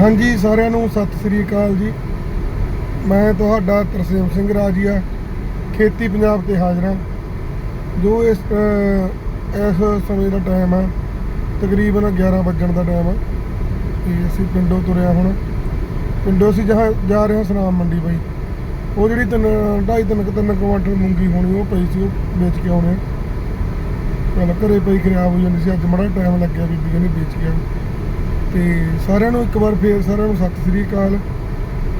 ਹਾਂਜੀ, ਸਾਰਿਆਂ ਨੂੰ ਸਤਿ ਸ੍ਰੀ ਅਕਾਲ ਜੀ। ਮੈਂ ਤੁਹਾਡਾ ਤਰਸੇਮ ਸਿੰਘ ਰਾਜੀਆ, ਖੇਤੀ ਪੰਜਾਬ ਤੇ ਹਾਜ਼ਰ ਹਾਂ। ਜੋ ਇਸ ਇਸ ਸਮੇਂ ਦਾ ਟਾਈਮ ਆ, ਤਕਰੀਬਨ 11 ਵੱਜਣ ਦਾ ਟਾਈਮ ਆ। ਤੇ ਅਸੀਂ ਪਿੰਡੋਂ ਤੁਰਿਆ ਹੁਣ। ਪਿੰਡੋਂ ਅਸੀਂ ਜਹਾਂ ਜਾ ਰਹੇ ਹਾਂ ਸਨਾਮ ਮੰਡੀ ਬਾਈ। ਉਹ ਜਿਹੜੀ ਤਿੰਨ, ਢਾਈ ਤਿੰਨ ਕੁ, ਤਿੰਨ ਕੁਆਂਟਲ ਮੂੰਗੀ ਹੋਣੀ, ਉਹ ਪਈ ਸੀ, ਉਹ ਵੇਚ ਕੇ ਆਉਣੇ ਚੱਲ ਘਰੇ ਪਈ ਖਰਾਬ ਹੋ ਜਾਂਦੀ ਸੀ, ਅੱਜ ਮੜਾ ਟਾਈਮ ਲੱਗਿਆ ਬੀਬੀ ਕਹਿੰਦੀ ਵੇਚ ਕੇ ਆਉਂ ਤੇ ਸਾਰਿਆਂ ਨੂੰ ਇੱਕ ਵਾਰ ਫੇਰ ਸਾਰਿਆਂ ਨੂੰ ਸਤਿ ਸ੍ਰੀ ਅਕਾਲ।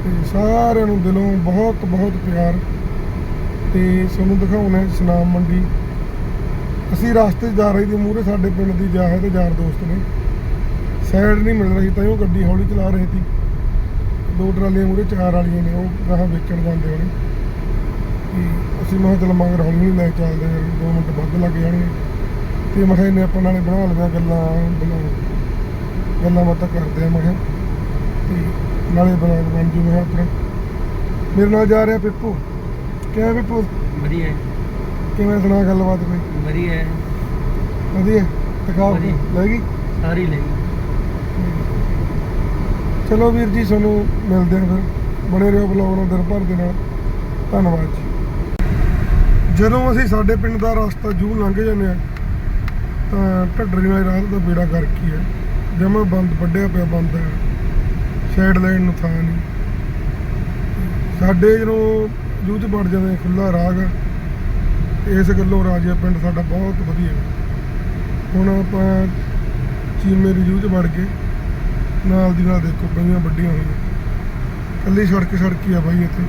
ਤੇ ਸਾਰਿਆਂ ਨੂੰ ਦਿਲੋਂ ਬਹੁਤ ਬਹੁਤ ਪਿਆਰ। ਤੇ ਤੁਹਾਨੂੰ ਦਿਖਾਉਣਾ ਹੈ ਸਨਾਮ ਮੰਡੀ। ਅਸੀਂ ਰਸਤੇ 'ਚ ਜਾ ਰਹੇ ਸੀ, ਮੂਹਰੇ ਸਾਡੇ ਪਿੰਡ ਦੀ ਜਾ ਹੈ ਤੇ ਯਾਰ ਦੋਸਤ ਨੇ। ਸਾਈਡ ਨਹੀਂ ਮਿਲ ਰਹੀ, ਤਾਂ ਉਹ ਗੱਡੀ ਹੌਲੀ ਚਲਾ ਰਹੇ ਸੀ। ਦੋ ਟਰਾਲੀਆਂ ਮੂਹਰੇ, ਚਾਰ ਵਾਲੀਆਂ ਨੇ, ਉਹ ਗਾਹਾਂ ਵੇਚਣ ਜਾਂਦੇ ਹੋਣੇ। ਤੇ ਅਸੀਂ ਮੈਂ ਕਿਹਾ ਚੱਲ ਮਗਰ ਹੌਲੀ ਹੌਲੀ ਲੈ ਕੇ ਚੱਲਦੇ ਹਾਂ, ਦੋ ਮਿੰਟ ਵੱਧ ਲੱਗ ਜਾਣਗੇ। ਤੇ ਮੈਂ ਕਿਹਾ ਇਹਨੇ ਆਪਾਂ ਨਾਲੇ ਬਣਾ ਲਈਆਂ ਗੱਲਾਂ, ਬਣਾ ਗੱਲਾਂ ਬਾਤਾਂ ਕਰਦੇ ਆ ਮੈਂ ਕਿਹਾ ਤੇ ਨਾਲੇ ਬਣਾ ਬਣ ਜੂ ਮੈਂ ਆਪਣਾ। ਮੇਰੇ ਨਾਲ ਜਾ ਰਿਹਾ ਪਿੱਪੂ। ਕਿਵੇਂ ਪਿੱਪੂ? ਵਧੀਆ। ਹੈ, ਕਿਵੇਂ ਸੁਣਾ ਗੱਲਬਾਤ ਕੋਈ? ਵਧੀਆ। ਹੈ, ਵਧੀਆ। ਦਿਖਾਓ ਵਧੀਆ। ਲੈ ਗਈ? ਸਾਰੀ ਲਈ ਚਲੋ ਵੀਰ ਜੀ ਤੁਹਾਨੂੰ ਮਿਲਦੇ ਹਾਂ ਫਿਰ। ਬਣੇ ਰਹੋ ਬਲੌਗ ਨੂੰ ਦਿਨ ਭਰ ਦੇ ਨਾਲ। ਧੰਨਵਾਦ ਜੀ। ਜਦੋਂ ਅਸੀਂ ਸਾਡੇ ਪਿੰਡ ਦਾ ਰਸਤਾ ਜੂ ਲੰਘ ਜਾਂਦੇ ਆ ਤਾਂ ਢੱਡਰੀ ਵਾਲੀ ਰਾਤ ਦਾ ਬੇੜਾ ਕਰਕੇ ਹੈ। ਜਮਾ ਬੰਦ, ਵੱਡਿਆ ਪਿਆ ਬੰਦ ਹੈ। ਸਾਈਡ ਲਾਈਨ ਨੂੰ ਥਾਂ ਨਹੀਂ। ਸਾਡੇ ਜਦੋਂ ਜੂ ਚ ਵੜ ਜਾਂਦੇ ਖੁੱਲਾ ਰਾਗ ਆ ਇਸ ਗੱਲੋਂ ਰਾਜਿਆ ਪਿੰਡ ਸਾਡਾ ਬਹੁਤ ਵਧੀਆ ਹੁਣ ਆਪਾਂ ਚੀਮੇ ਦੀ ਜੂ ਚ ਵੜ ਕੇ ਨਾਲ ਦੀ ਨਾਲ ਦੇਖੋ, ਪਈਆਂ ਵੱਡੀਆਂ ਹੋਈਆਂ। ਕੱਲੀ ਸੜਕ ਸੜਕੀ ਆ ਬਾਈ ਇੱਥੇ।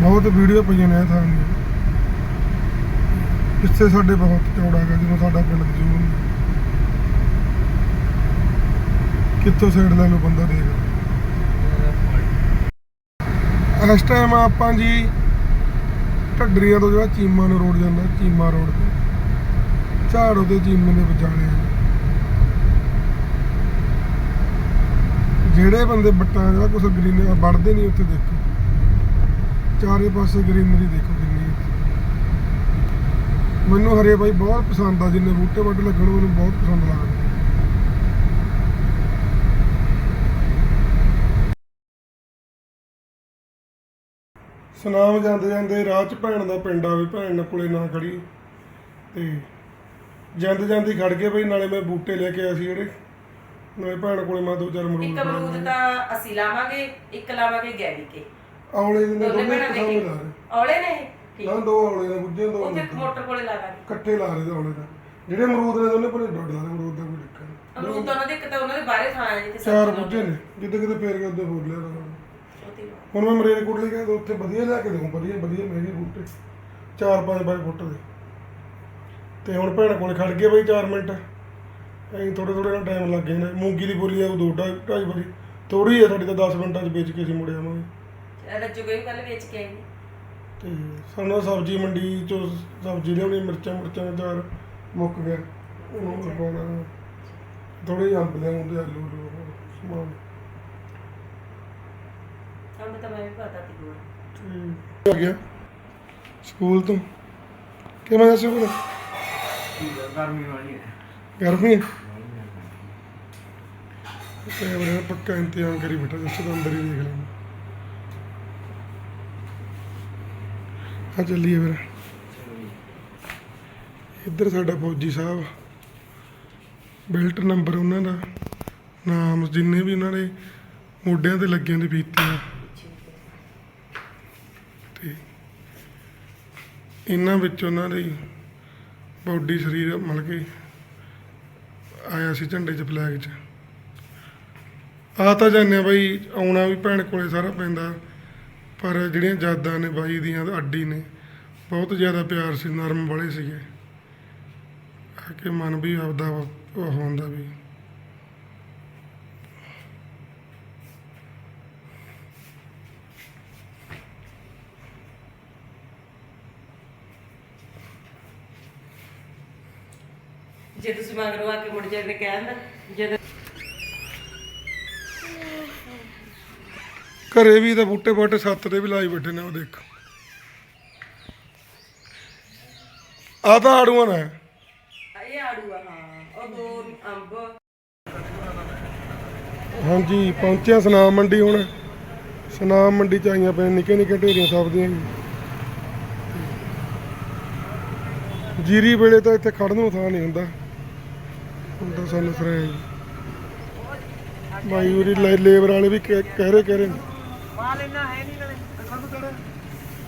ਬਹੁਤ ਵੀਡੀਓ ਪਈਆਂ ਨੇ ਥਾਂ ਦੀਆਂ। ਪਿੱਛੇ ਸਾਡੇ ਬਹੁਤ ਚੌੜਾ ਹੈਗਾ ਜਿਵੇਂ ਸਾਡਾ ਪਿੰਡ ਦੀ ਕਿੱਥੋਂ ਸਾਈਡ ਲੈ ਲਓ ਬੰਦਾ ਦੇਖ। ਇਸ ਟਾਈਮ ਆਪਾਂ ਜੀ ਢੱਡਰੀਆਂ ਤੋਂ ਜਿਹੜਾ ਚੀਮਾ ਨੂੰ ਰੋਡ ਜਾਂਦਾ, ਚੀਮਾ ਰੋਡ ਤੇ। ਝਾੜੋ ਦੇ ਚੀਮੇ ਦੇ ਵਿਚਾਲੇ ਜਿਹੜੇ ਬੰਦੇ ਬੱਟਾਂ ਜਿਹੜਾ ਕੁਛ ਗ੍ਰੀਨ ਵੜਦੇ ਨਹੀਂ ਉੱਥੇ ਦੇਖੋ। ਚਾਰੇ ਪਾਸੇ ਗ੍ਰੀਨਰੀ ਦੇਖੋ ਮੈਨੂੰ ਹਰੇ ਬਾਈ ਬਹੁਤ ਪਸੰਦ ਆ ਜਿੰਨੇ ਬੂਟੇ ਵੱਟ ਲੱਗਣ ਮੈਨੂੰ ਬਹੁਤ ਪਸੰਦ ਲੱਗਦੇ ਸੁਨਾਮ ਜਾਂਦੇ ਜਾਂਦੇ ਰਾਹ 'ਚ ਭੈਣ ਦਾ ਪਿੰਡ ਆ ਵੀ ਭੈਣ ਨਾਲ ਕੋਲੇ ਨਾ ਖੜੀ। ਤੇ ਜਾਂਦੇ ਜਾਂਦੇ ਖੜ ਗਏ ਬਈ ਨਾਲੇ ਮੈਂ ਬੂਟੇ ਲੈ ਕੇ ਆਇਆ ਸੀ ਜਿਹੜੇ। ਨਾਲੇ ਭੈਣ ਕੋਲੇ ਮੈਂ ਦੋ ਚਾਰ ਇੱਕ ਅਮਰੂਦ ਅਮਰੂਦ ਤਾਂ ਅਸੀਂ ਲਾਵਾਂਗੇ ਇੱਕ ਲਾਵਾਂਗੇ ਗੈਰੀ ਕੇ। ਔਲੇ ਦੇ ਨੇ ਦੋਨੇ ਦੋਨੇ ਭੈਣਾਂ ਪਸੰਦ ਰਹੇ। ਔਲੇ ਨੇ? ਠੀਕ। ਨਾ ਦੋ ਔਲੇ ਨੇ ਗੁੱਜੇ ਦੋ। ਉੱਥੇ। ਮੋਟਰ ਕੋਲੇ ਲਾ ਦਾਂਗੇ। ਇਕੱਠੇ ਲਾ ਰਹੇ ਤੇ ਔਲੇ ਦਾ ਜਿਹੜੇ ਅਮਰੂਦ ਨੇ ਦੋਨੇ ਭਲੇ ਡੱਡ ਲਾ ਰਹੇ ਅਮਰੂਦ ਦਾ ਕੋਈ ਦਿੱਕਤ ਨਹੀਂ। ਅਮਰੂਦ ਤਾਂ ਉਹਨਾਂ ਦੇ ਇੱਕ ਤਾਂ ਉਹਨਾਂ ਦੇ ਬਾਹਰੇ ਥਾਂ ਹੈ ਜਿੱਥੇ ਚਾਰ ਬੁੱਝੇ ਨੇ। ਜਿੱਦੇ ਕਿਤੇ ਫੇਰ ਕੇ ਉੱਤੇ ਫੁੱਲ ਲਿਆ ਉਹਦੀ ਲਾ। ਹੁਣ ਮੈਂ ਮਰੇਰੇ ਕੋਟਲੇ ਗਿਆ ਤਾਂ ਉੱਥੇ ਵਧੀਆ ਲਿਆ ਕੇ ਦਊਂ ਵਧੀਆ ਵਧੀਆ ਮਹਿੰਗੇ ਬੂਟੇ। ਚਾਰ ਪੰਜ ਬਾਈ ਫੁੱਟ ਦੇ। ਤੇ ਹੁਣ ਭੈਣ ਕੋਲੇ ਖੜ ਗਏ ਬਈ 4 ਮਿੰਟ। ਐਂ ਥੋੜੇ ਥੋੜੇ ਨਾਲ ਟਾਈਮ ਲੱਗ ਜਾਣਾ। ਮੂੰਗੀ ਦੀ ਬੋਲੀ ਆ ਉਹ ਦੋ ਢਾਈ ਢਾਈ ਵਾਰੀ। ਥੋੜੀ ਆ ਸਾਡੀ ਤਾਂ 10 ਮਿੰਟਾਂ 'ਚ ਵੇਚ ਕੇ ਅਸੀਂ ਮੁੜ ਆਵਾਂਗੇ। ਰੱਜੂ ਗਈ ਕੱਲ ਵੇਚ ਕੇ ਆਈ ਤੇ ਸਾਨੂੰ ਸਬਜ਼ੀ ਮੰਡੀ ਚੋਂ ਸਬਜ਼ੀ ਲਿਆਉਣੀ ਮਿਰਚਾਂ ਮੁਰਚਾਂ ਦਾ ਮੁੱਕ ਗਿਆ। ਉਹਨੂੰ ਲਗਾਉਣਾ। ਥੋੜੇ ਅੰਬ ਲਿਆਉਂਦੇ ਆਲੂ ਲੂ ਸਮਾਨ। ਅੰਬ ਤਾਂ ਮੈਂ ਵੀ ਪਤਾ ਤੀ ਆ ਗਿਆ। ਸਕੂਲ ਤੋਂ। ਕਿਵੇਂ ਦਾ ਸਕੂਲ? ਗਰਮੀ ਵਾਲੀ ਹੈ। ਗਰਮੀ? ਹੈ। ਤੇ ਬੜਾ ਪੱਕਾ ਇੰਤਜ਼ਾਮ ਕਰੀ ਬੈਠਾ ਜਿਸ ਤੋਂ ਅੰਦਰ ਹੀ ਦੇਖ ਲੈਣਾ ਆ ਚੱਲੀਏ ਫਿਰ। ਇੱਧਰ ਸਾਡਾ ਫੌਜੀ ਸਾਹਿਬ, ਬੈਲਟ ਨੰਬਰ ਉਹਨਾਂ ਦਾ, ਨਾਮ ਜਿੰਨੇ ਵੀ ਉਹਨਾਂ ਦੇ ਮੋਢਿਆਂ ਤੇ ਲੱਗਿਆਂ ਦੇ ਫੀਤੇ ਆ। ਤੇ ਇਹਨਾਂ ਵਿੱਚ ਉਹਨਾਂ ਦੀ ਬਾਡੀ ਸਰੀਰ ਮਤਲਬ ਕਿ ਆਇਆ ਸੀ ਝੰਡੇ 'ਚ ਫਲੈਗ 'ਚ। ਆ ਤਾਂ ਜਾਂਦੇ ਆ ਬਾਈ, ਆਉਣਾ ਵੀ ਭੈਣ ਕੋਲੇ ਸਾਰਾ ਪੈਂਦਾ। ਪਰ ਜਿਹੜੀਆਂ ਯਾਦਾਂ ਨੇ ਬਾਈ ਦੀਆਂ ਅੱਡੀ ਨੇ, ਬਹੁਤ ਜ਼ਿਆਦਾ ਪਿਆਰ ਸੀ, ਨਰਮ ਵਾਲੇ ਸੀਗੇ। ਆ ਕਿ ਮਨ ਵੀ ਆਪਦਾ ਉਹ ਹੁੰਦਾ ਵੀ। ਜੇ ਤੁਸੀਂ ਮਗਰੋਂ ਆ ਕੇ ਮੁੜ ਜਾਣੇ ਕਹਿੰਦਾ ਜਦੋਂ ਘਰੇ ਵੀ ਤਾਂ ਬੂਟੇ ਬਾਟੇ ਸੱਤ ਦੇ ਵੀ ਲਾਈ ਬੈਠੇ ਨੇ ਉਹ ਦੇਖ। ਆ ਤਾਂ ਆੜੂਆਂ ਨੇ। ਇਹ ਆੜੂ ਆ ਹਾਂ। ਉਹ ਦੋ ਅੰਬ। ਹਾਂਜੀ ਪਹੁੰਚਿਆ ਸੁਨਾਮ ਮੰਡੀ ਹੁਣ। ਸੁਨਾਮ ਮੰਡੀ ਚ ਆਈਆਂ ਪਈਆਂ ਨਿੱਕੇ ਨਿੱਕੇ ਢੇਰੀਆਂ ਸਭ ਦੀਆਂ ਜੀ। ਜੀਰੀ ਵੇਲੇ ਤਾਂ ਇੱਥੇ ਖੜਨ ਨੂੰ ਥਾਂ ਨਹੀਂ ਹੁੰਦਾ। ਤਾਂ ਸਾਨੂੰ ਸਰੇ ਬਾਈ ਉਰੀ ਲੇਬਰ ਵਾਲੇ ਵੀ ਕਹਿ ਕਹਿ ਰਹੇ ਕਹਿ ਰਹੇ ਮਾਲ ਇੰਨਾ ਹੈ ਨਹੀਂ ਨਾਲੇ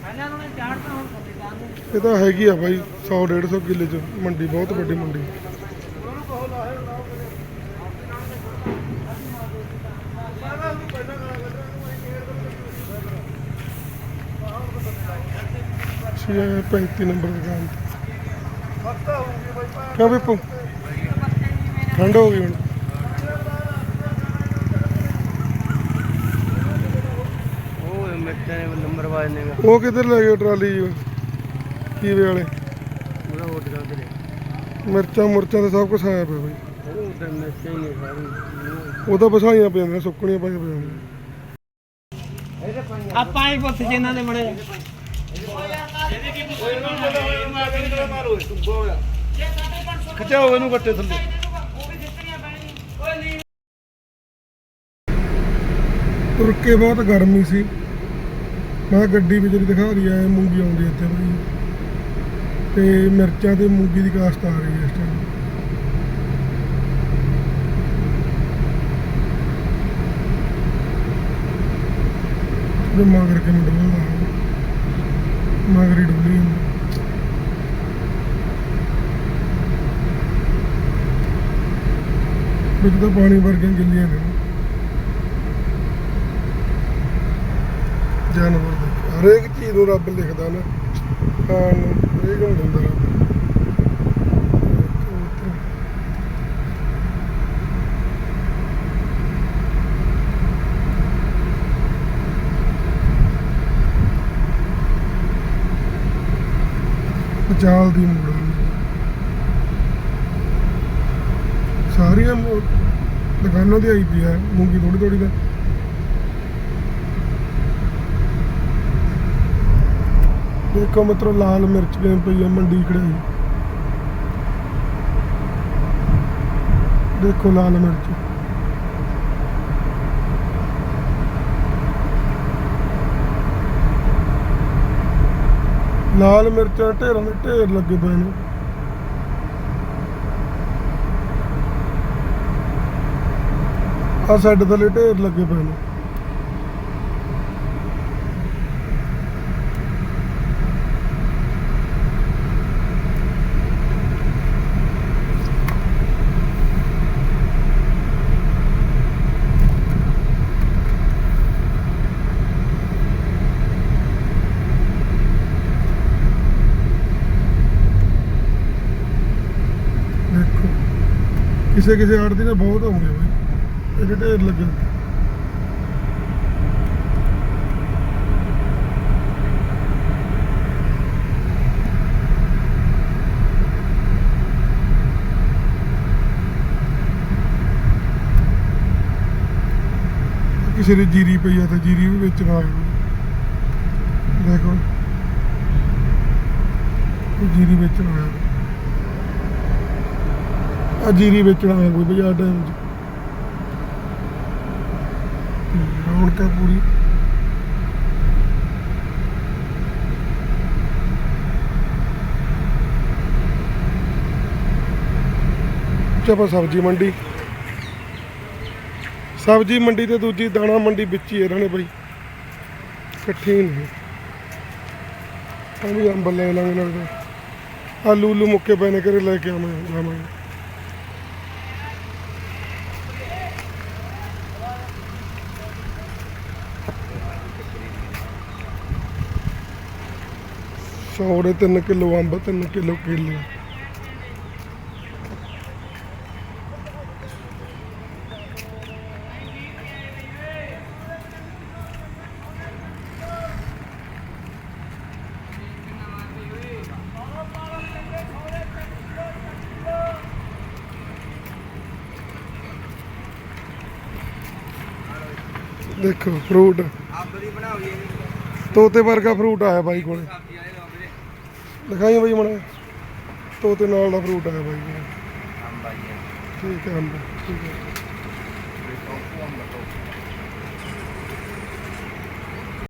ਪਹਿਲਾਂ ਉਹਨਾਂ ਨੇ ਚਾੜਤਾ ਹੁਣ ਸੱਤੇ ਚਾੜ ਨੂੰ। ਇਹ ਤਾਂ ਹੈਗੀ ਆ ਬਾਈ 100 150 ਕਿੱਲੇ ਚ ਮੰਡੀ ਬਹੁਤ ਵੱਡੀ ਮੰਡੀ। ਛੇ 35 ਨੰਬਰ ਦੁਕਾਨ ਤੇ। ਕਿਉਂ ਵੀ ਠੰਡ ਹੋ ਗਈ ਹੁਣ। ਉਹ ਨੰਬਰ ਵਾਜ ਕਿੱਧਰ ਲੈ ਗਏ ਟਰਾਲੀ ਜੀ? ਕੀਵੇ ਵਾਲੇ। ਉਹਦਾ ਹੋਰ ਦੁਕਾਨ ਤੇ ਨੇ ਮਿਰਚਾਂ ਮੁਰਚਾਂ ਤੇ ਸਭ ਕੁਝ ਆਇਆ ਪਿਆ ਬਾਈ। ਉਹ ਤਾਂ ਮਿੱਟੇ ਹੀ ਨੇ ਸਾਰੀ। ਉਹ ਤਾਂ ਬਸਾਈਆਂ ਪਈਆਂ ਨੇ ਸੁੱਕਣੀਆਂ ਪਈਆਂ ਪਈਆਂ ਨੇ। ਆਪਾਂ ਹੀ ਪੁੱਛ ਜੇ ਇਹਨਾਂ ਦੇ ਬੜੇ ਖਿਚਾਓ ਇਹਨੂੰ ਗੱਟੇ ਥੱਲੇ। ਤੁਰ ਕੇ ਬਹੁਤ ਗਰਮੀ ਸੀ। ਮੈਂ ਗੱਡੀ ਵੀ ਜਿਹੜੀ ਦਿਖਾ ਰਹੀ ਹੈ ਮੂੰਗੀ ਆਉਂਦੀ ਇੱਥੇ ਬਈ। ਤੇ ਮਿਰਚਾਂ ਤੇ ਮੂੰਗੀ ਦੀ ਕਾਸ਼ਤ ਆ ਰਹੀ ਹੈ ਇਸ ਟਾਈਮ ਤੇ ਮਗਰ ਕੇ ਮੁੰਡਾ ਮਗਰੀ ਡੁੱਲੀ ਵਿੱਚ ਤਾਂ ਪਾਣੀ ਵਰਗੀਆਂ ਗਿੱਲੀਆਂ ਨੇ। ਜਾਨਵਰ। ਹਰੇਕ ਚੀਜ਼ ਨੂੰ ਰੱਬ ਲਿਖਦਾ ਨਾ। ਖਾਣ ਹਰੇਕ ਨੂੰ ਦਿੰਦਾ ਰੱਬ। ਪਚਾਲ ਦੀ ਮੂੜ ਸਾਰੀਆਂ ਦੁਕਾਨਾਂ ਦੀ ਆਈ ਪਈ ਹੈ ਮੂੰਗੀ ਥੋੜੀ ਥੋੜੀ ਦਾ ਦੇਖੋ ਮਿੱਤਰੋ, ਲਾਲ ਮਿਰਚ ਕਿਵੇਂ ਪਈ ਆ ਮੰਡੀ ਖੜਾਈ ਦੇਖੋ ਲਾਲ ਮਿਰਚ। ਲਾਲ ਮਿਰਚਾਂ ਢੇਰਾਂ ਦੇ ਢੇਰ ਲੱਗੇ ਪਏ ਨੇ। ਆ ਸਾਡੇ ਥੱਲੇ ਢੇਰ ਲੱਗੇ ਪਏ ਨੇ ਦੇਖੋ ਕਿਸੇ ਕਿਸੇ ਆੜਤੀ ਦੇ ਬਹੁਤ ਹੋਣਗੇ ਬਈ। ਇਹਦੇ ਢੇਰ ਲੱਗੇ। ਕਿਸੇ ਦੀ ਜੀਰੀ ਪਈ ਆ ਤਾਂ ਜੀਰੀ ਵੀ ਵੇਚਣ ਆਏ ਹੋਏ। ਦੇਖੋ। ਇਹ ਜੀਰੀ ਵੇਚਣ ਆਇਆ ਆ ਜੀਰੀ ਵੇਚਣਾ ਆਇਆ ਕੋਈ ਬਾਜ਼ਾਰ ਟਾਈਮ 'ਚ ਰੌਣਕਾਂ ਪੂਰੀ। ਚਾਪਾ ਸਬਜ਼ੀ ਮੰਡੀ। ਸਬਜ਼ੀ ਮੰਡੀ ਤੇ ਦੂਜੀ ਦਾਣਾ ਮੰਡੀ ਵਿੱਚ ਹੀ ਇਹਨਾਂ ਨੇ ਬਈ। ਇਕੱਠੀ ਨਹੀਂ ਆ ਵੀ ਅੰਬ ਲੈ ਲਾਂਗੇ ਲੱਗਦਾ ਆਲੂ ਉਲੂ ਮੁੱਕੇ ਪਏ ਨੇ, ਘਰੇ ਲੈ ਕੇ ਆਵਾਂਗੇ। ਜਾਵਾਂਗੇ ਸੌ ਦੇ 3 ਕਿਲੋ ਅੰਬ 3 ਕਿਲੋ ਕੇਲੇ। ਦੇਖੋ ਫਰੂਟ ਅੰਬ ਦੀ ਤੋਤੇ ਵਰਗਾ ਫਰੂਟ ਆਇਆ ਬਾਈ ਕੋਲੇ ਸਬਜ਼ੀ ਵਾਲੇ ਲਾਉਂਦੇ ਨੇ ਦਿਖਾਈ ਬਾਈ ਮਣਾ ਤੋਤੇ ਨਾਲ ਦਾ ਫਰੂਟ ਆਇਆ ਬਾਈ ਅੰਬ ਆਈ ਹੈ ਠੀਕ ਹੈ ਅੰਬ ਠੀਕ ਹੈ।